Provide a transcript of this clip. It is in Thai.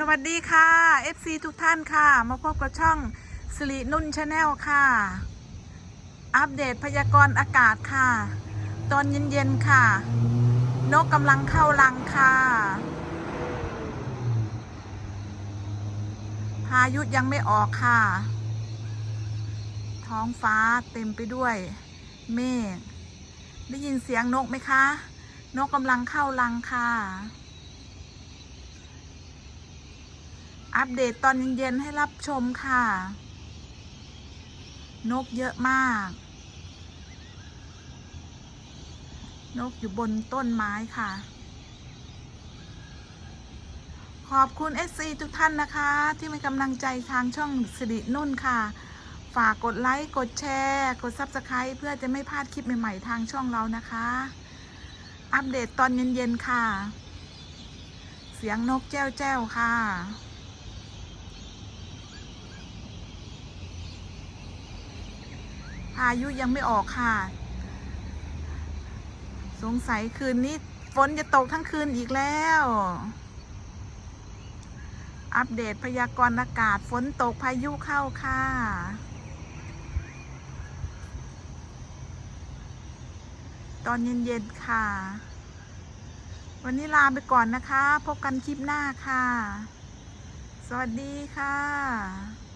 สวัสดีค่ะ FC ทุกท่านค่ะ มาพบกับช่องสิรินุ่นชาแนลค่ะ อัปเดตพยากรณ์อากาศค่ะ ตอนเย็นๆค่ะ นกกำลังเข้ารังค่ะ พายุยังไม่ออกค่ะ ท้องฟ้าเต็มไปด้วย เมฆได้ยินเสียงนกไหมคะ นกกำลังเข้ารังค่ะ อัปเดตตอนเย็นๆให้รับชมค่ะ นกเยอะมาก นกอยู่บนต้นไม้ค่ะ ขอบคุณ SC ทุกท่านนะคะ ที่มีกำลังใจทางช่องสิรินุ่นค่ะ ฝากกดไลค์ กดแชร์ กด Subscribe เพื่อจะไม่พลาดคลิปใหม่ๆทางช่องเรานะคะ อัปเดตตอนเย็นๆค่ะเสียงนกแจ้วแจ้วๆค่ะ พายุยังไม่ออกค่ะ สงสัยคืนนี้ฝนจะตกทั้งคืนอีกแล้ว อัปเดตพยากรณ์อากาศฝนตกพายุเข้าค่ะตอนเย็นๆค่ะ วันนี้ลาไปก่อนนะคะ พบกันคลิปหน้าค่ะ สวัสดีค่ะ